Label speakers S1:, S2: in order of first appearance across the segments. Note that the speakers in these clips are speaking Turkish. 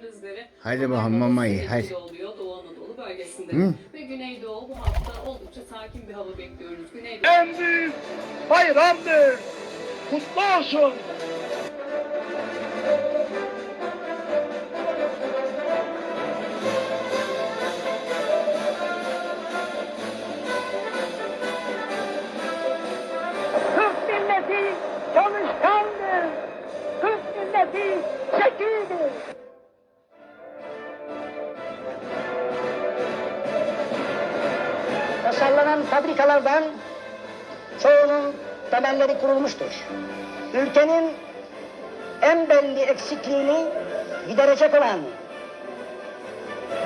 S1: Rüzgarı
S2: Hadi bakalım
S1: Anadolu
S2: mamayı,
S1: etkili
S2: hadi.
S1: oluyor Doğu Anadolu bölgesinde.
S2: Hı?
S1: Ve Güneydoğu bu hafta oldukça sakin bir hava bekliyoruz. Güneydoğu
S3: en büyük bayramdır. Kutlu olsun.
S4: Tasarlanan fabrikalardan çoğunun temelleri kurulmuştur. Ülkenin en belli eksikliğini giderecek olan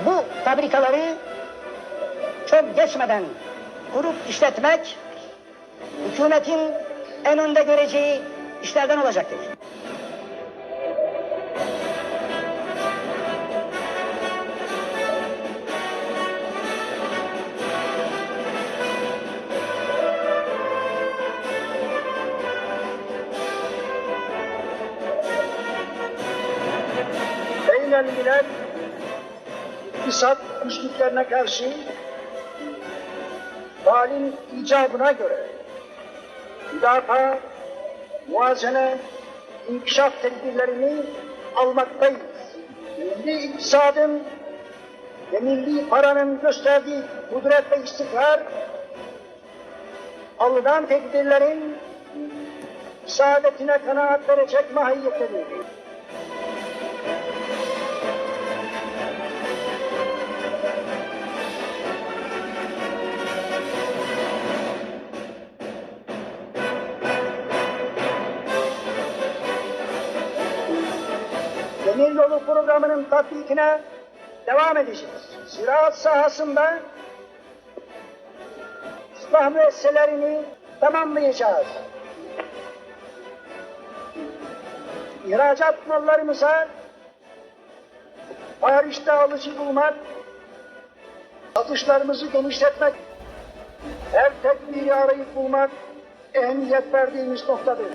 S4: bu fabrikaları çok geçmeden kurup işletmek hükümetin en önde göreceği işlerden olacaktır.
S3: Beynelmiler iktisat güçlüklerine karşı halin icabına göre müdafaa, muazene, inkişaf tedbirlerini almaktayız. Milli iktisadın ve milli paranın gösterdiği kudret ve istikrar alınan tedbirlerin saadetine kanaat verecek mahiyettedir. Demir yolu programının tatbikine devam edeceğiz. Ziraat sahasında ıslah müesselerini tamamlayacağız. İhracat mallarımıza Paris'te alıcı bulmak, satışlarımızı genişletmek, her tedbiri arayıp bulmak ehemmiyet verdiğimiz noktadır.